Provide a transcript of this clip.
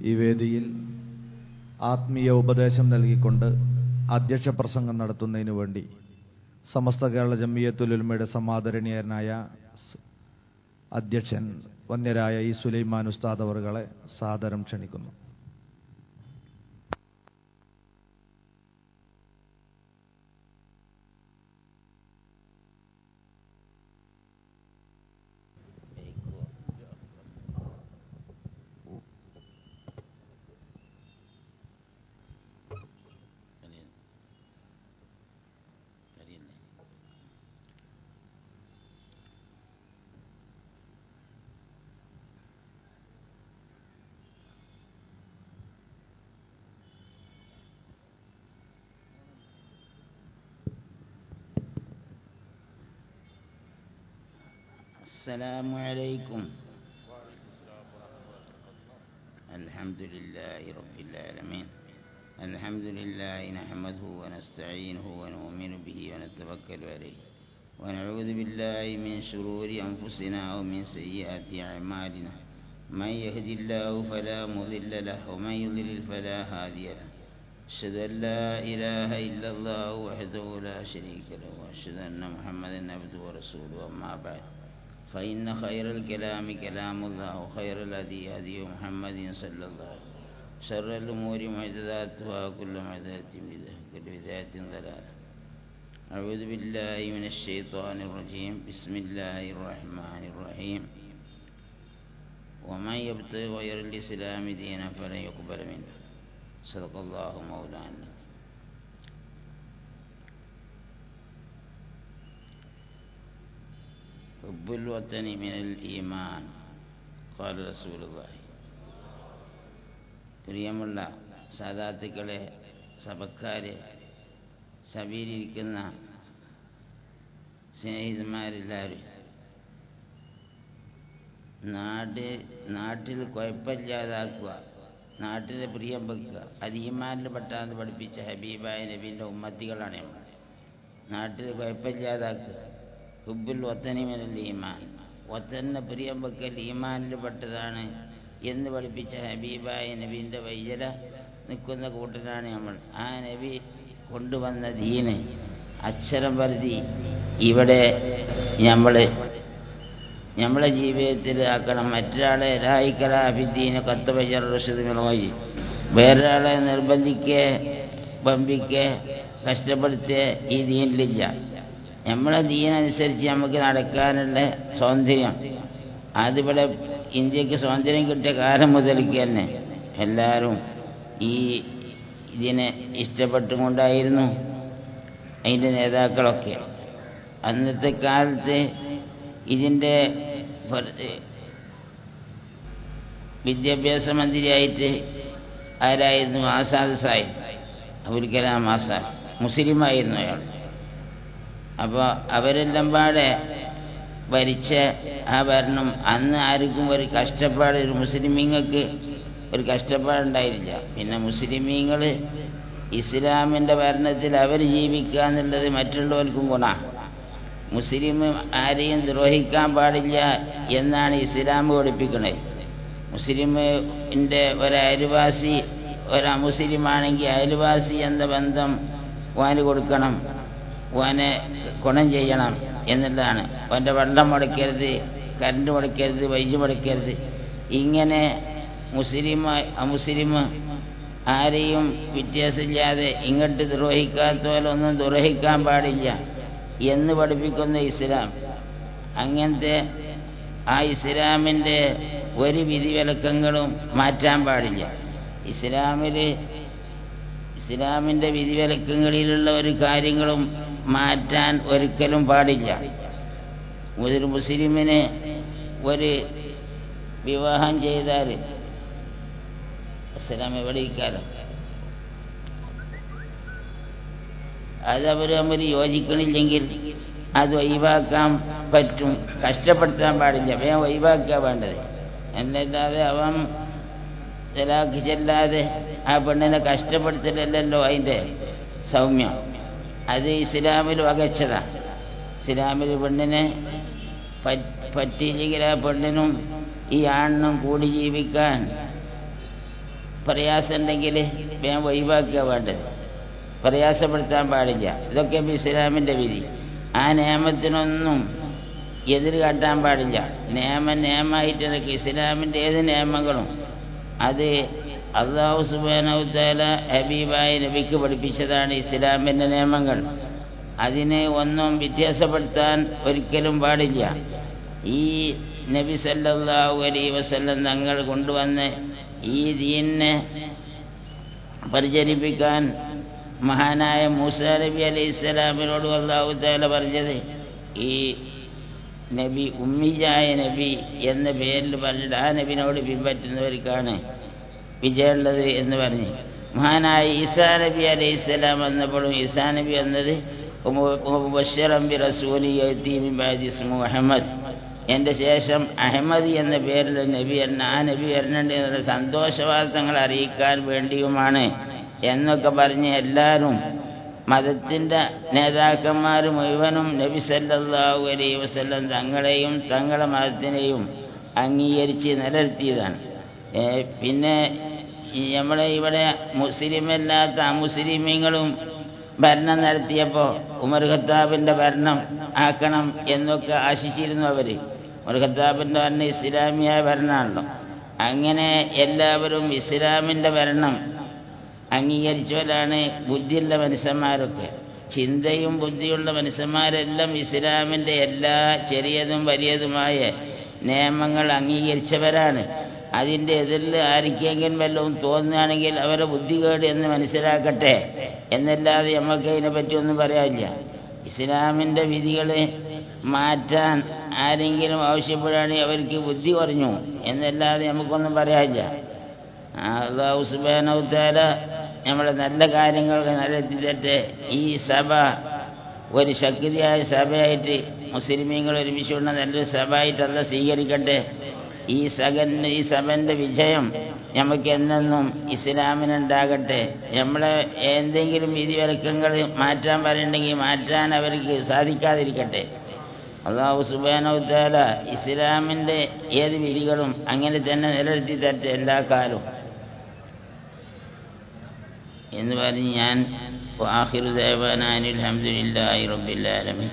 ഈ വേദിയിൽ ആത്മീയ ഉപദേശം നൽകിക്കൊണ്ട് അധ്യക്ഷ പ്രസംഗം നടത്തുന്നതിനു വേണ്ടി സമസ്ത കേരള ജമ്മിയത്തുലുൽമയുടെ സമാദരണീയനായ അധ്യക്ഷൻ വന്യരായ ഈ സുലൈമാൻ ഉസ്താദ് അവറുകളെ സാദരം ക്ഷണിക്കുന്നു. السلام عليكم. الحمد لله رب العالمين. الحمد لله نحمده ونستعينه ونؤمن به ونتوكل عليه. ونعوذ بالله من شرور أنفسنا ومن سيئات أعمالنا. من يهد الله فلا مضل له ومن يضلل فلا هادي له. أشهد أن لا إله إلا الله وحده لا شريك له وأشهد أن محمدا عبده ورسوله أما بعد. فإن خير الكلام كلام الله وخير الهدي هدي محمد صلى الله عليه وسلم. شر الأمور محدثاتها وكل محدثة بدعة وكل بدعة ضلالة. أعوذ بالله من الشيطان الرجيم. بسم الله الرحمن الرحيم. ومن يبتغي غير الإسلام دينا فلن يقبل منه. صدق الله مولانا. حب الوطن من الإيمان قال رسول الله പ്രിയമുള്ള സാധാത്തുക്കളെ സഭക്കാരെ സഭയിലിരിക്കുന്ന സ്നേഹിതന്മാരെല്ലാവരും നാട് നാട്ടിൽ കുഴപ്പമില്ലാതാക്കുക നാട്ടിലെ പ്രിയം വെക്കുക അത് ഈമാനിൽ പെട്ടാന്ന് പഠിപ്പിച്ച ഹബീബായ നബീൻ്റെ ഉമ്മത്തികളാണ് നമ്മൾ നാട്ടിൽ കുഴപ്പമില്ലാതാക്കുക ഹുബുൽ വത്തനിമനൽ ഈമാൻ. വത്തന്നെ പ്രിയം വെക്കൽ ഈമാനിൽ പെട്ടതാണ് എന്ന് പഠിപ്പിച്ച ഹബീബായ നബീന്റെ വൈജല നിൽക്കുന്ന കൂട്ടനാണ് നമ്മൾ. ആ നബി കൊണ്ടുവന്ന ദീന് അക്ഷരം വരുതി ഇവിടെ നമ്മൾ നമ്മളെ ജീവിതത്തിൽ ആക്കണം. മറ്റൊരാളെ ലായിക്കലാഫിദ്ദീന് കത്ത് ബജറുഷതുമായി വേറൊരാളെ നിർബന്ധിക്കേ പമ്പിക്കേ കഷ്ടപ്പെടുത്തേ ഈ ദീനിലില്ല. നമ്മളെ ദീനനുസരിച്ച് നമുക്ക് നടക്കാനുള്ള സ്വാതന്ത്ര്യം. അതിവിടെ ഇന്ത്യയ്ക്ക് സ്വാതന്ത്ര്യം കിട്ടിയ കാലം മുതൽക്ക് തന്നെ എല്ലാവരും ഈ ഇതിനെ ഇഷ്ടപ്പെട്ടുകൊണ്ടായിരുന്നു അതിന്റെ നേതാക്കളൊക്കെ. അന്നത്തെ കാലത്ത് ഇതിന്റെ വിദ്യാഭ്യാസ മന്ത്രിയായിട്ട് ആരായിരുന്നു? ആസാദ് സാഹിബ് അബുൽ കലാം ആസാദ് മുസ്ലിമായിരുന്നു അയാൾ. അപ്പോൾ അവരെല്ലാം പാടെ ഭരിച്ച ആ ഭരണം അന്ന് ആർക്കും ഒരു കഷ്ടപ്പാട് ഒരു മുസ്ലിമീങ്ങൾക്ക് ഒരു കഷ്ടപ്പാടുണ്ടായില്ല. പിന്നെ മുസ്ലിമീങ്ങൾ ഇസ്ലാമിന്റെ ഭരണത്തിൽ അവർ ജീവിക്കുക എന്നുള്ളത് മറ്റുള്ളവർക്കും ഗുണ. മുസ്ലിം ആരെയും ദ്രോഹിക്കാൻ പാടില്ല എന്നാണ് ഇസ്ലാം പഠിപ്പിക്കുന്നത് മുസ്ലിമിന്റെ ഒരു അയൽവാസി ഒരു അയൽവാസി എന്ന ബന്ധം വാന് കൊടുക്കണം. ഓനെ ഗുണം ചെയ്യണം എന്നുള്ളതാണ്. ഓന്റെ വെള്ളം മുടക്കരുത് കരണ്ട് മുടക്കരുത് വൈദ്യു മുടക്കരുത്. ഇങ്ങനെ മുസ്ലിം അമുസ്ലിം ആരെയും വ്യത്യാസമില്ലാതെ ഇങ്ങോട്ട് ദ്രോഹിക്കാത്തവരൊന്നും ദ്രോഹിക്കാൻ പാടില്ല എന്ന് പഠിപ്പിക്കുന്ന ഇസ്ലാം. അങ്ങനത്തെ ആ ഇസ്ലാമിന്റെ ഒരു വിധിവിലക്കങ്ങളും മാറ്റാൻ പാടില്ല. ഇസ്ലാമിൽ ഇസ്ലാമിന്റെ വിധിവിലക്കങ്ങളിലുള്ള ഒരു കാര്യങ്ങളും മാറ്റാൻ ഒരിക്കലും പാടില്ല. ഒരു മുസ്ലിമിന് ഒരു വിവാഹം ചെയ്താൽ ഇസ്ലാം എവിടെ ഇക്കാലം അത് അവർ തമ്മിൽ യോജിക്കണില്ലെങ്കിൽ അത് ഒഴിവാക്കാൻ പറ്റും. കഷ്ടപ്പെടുത്താൻ പാടില്ല. വേഗം ഒഴിവാക്കുക വേണ്ടത്. എന്നല്ലാതെ അവൻ തലാഖ് ചെല്ലാതെ ആ പെണ്ണിനെ കഷ്ടപ്പെടുത്തലല്ലല്ലോ അതിന്റെ സൗമ്യം. അത് ഇസ്ലാമിൽ വകച്ചതാ. ഇസ്ലാമിൽ പെണ്ണിനെ പറ്റിയില്ലെങ്കിൽ ആ പെണ്ണിനും ഈ ആണിനും കൂടി ജീവിക്കാൻ പ്രയാസമുണ്ടെങ്കിൽ വേഗം ഒഴിവാക്കുക വേണ്ടത്. പ്രയാസപ്പെടുത്താൻ പാടില്ല. ഇതൊക്കെ ഇസ്ലാമിന്റെ വിധി. ആ നിയമത്തിനൊന്നും എതിർ കാട്ടാൻ പാടില്ല. നിയമം നിയമമായിട്ട് ഇസ്ലാമിന്റെ ഏത് നിയമങ്ങളും അത് അള്ളാഹു സുബാനവുത്താല ഹബീബായി നബിക്ക് പഠിപ്പിച്ചതാണ് ഇസ്ലാമിന്റെ നിയമങ്ങൾ. അതിനെ ഒന്നും വ്യത്യാസപ്പെടുത്താൻ ഒരിക്കലും പാടില്ല. ഈ നബി സല്ലാഹു അലൈഹി വസല്ലം തങ്ങൾ കൊണ്ടുവന്ന് ഈ ദീനിനെ പരിചരിപ്പിക്കാൻ മഹാനായ മൂസ നബി അലൈഹി സ്വലാമിനോട് അള്ളാഹു താല പറഞ്ഞത് ഈ നബി ഉമ്മിജായ നബി എന്ന പേരിൽ പറഞ്ഞിട്ട് ആ നബിനോട് പിൻപറ്റുന്നവർക്കാണ് വിജയമുള്ളത് എന്ന് പറഞ്ഞു. മഹാനായ ഈസാ നബി അലൈഹി സ്വലാം വന്നപ്പോഴും ഈസാ നബി വന്നത് ബഷറംബി റസൂലി ഇസ്മു അഹമ്മദ് എന്റെ ശേഷം അഹമ്മദ് എന്ന പേരിൽ നബി എന്ന ആ നബി വരണുണ്ട് എന്നുള്ള സന്തോഷവാർത്തങ്ങൾ അറിയിക്കാൻ വേണ്ടിയുമാണ് എന്നൊക്കെ പറഞ്ഞ് എല്ലാവരും മതത്തിന്റെ നേതാക്കന്മാർ മുഴുവനും നബി സല്ലാഹു അലൈ വസ്ലം തങ്ങളെയും തങ്ങളെ മതത്തിനെയും അംഗീകരിച്ച് നിലനിർത്തിയതാണ്. പിന്നെ നമ്മളെ ഇവിടെ മുസ്ലിമല്ലാത്ത അമുസ്ലിമീങ്ങളും ഭരണം നടത്തിയപ്പോൾ ഉമർ ഖത്താബിന്റെ ഭരണം ആക്കണം എന്നൊക്കെ ആശിച്ചിരുന്നു അവർ ഉമർ ഖത്താബിന്റെ ഭരണം ഇസ്ലാമിയായ ഭരണമാണല്ലോ അങ്ങനെ എല്ലാവരും ഇസ്ലാമിന്റെ ഭരണം അംഗീകരിച്ചവരാണ് ബുദ്ധിയുള്ള മനുഷ്യന്മാരൊക്കെ. ചിന്തയും ബുദ്ധിയുള്ള മനുഷ്യന്മാരെല്ലാം ഇസ്ലാമിന്റെ എല്ലാ ചെറിയതും വലിയതുമായ നിയമങ്ങൾ അംഗീകരിച്ചവരാണ്. അതിന്റെ എതിരിൽ ആർക്കെങ്കിലും വല്ലതും തോന്നുകയാണെങ്കിൽ അവരെ ബുദ്ധികേട് എന്ന് മനസ്സിലാക്കട്ടെ. എന്നല്ലാതെ നമുക്ക് ഇതിനെപ്പറ്റി ഒന്നും പറയാനില്ല. ഇസ്ലാമിന്റെ വിധികൾ മാറ്റാൻ ആരെങ്കിലും ആവശ്യപ്പെടുകയാണെങ്കിൽ അവർക്ക് ബുദ്ധി കുറഞ്ഞു എന്നല്ലാതെ നമുക്കൊന്നും പറയാനില്ല. അള്ളാഹു സുബാനൗത്താല നമ്മുടെ നല്ല കാര്യങ്ങൾക്ക് നടത്തിയിട്ട് ഈ സഭ ഒരു ശക്തിയായ സഭയായിട്ട് മുസ്ലിമീങ്ങൾ ഒരുമിച്ചുകൊണ്ട് നല്ലൊരു സഭയായിട്ട് അല്ല സ്വീകരിക്കട്ടെ. ഈ സകൻ ഈ സഭന്റെ വിജയം നമുക്ക് എന്നെന്നും ഇസ്ലാമിനുണ്ടാകട്ടെ. നമ്മളെ എന്തെങ്കിലും വിധിവിലക്കങ്ങൾ മാറ്റാൻ പറയുണ്ടെങ്കിൽ മാറ്റാൻ അവർക്ക് സാധിക്കാതിരിക്കട്ടെ. അള്ളാഹു സുബാനൗത്താല ഇസ്ലാമിന്റെ ഏത് വിധികളും അങ്ങനെ തന്നെ നിലനിർത്തി തരട്ടെ എല്ലാ കാലവും എന്ന് പറഞ്ഞ് ഞാൻ ആഹിറു ദേവാനാനിൽ അലഹമുല്ലാ റബ്ബില്ലാലമി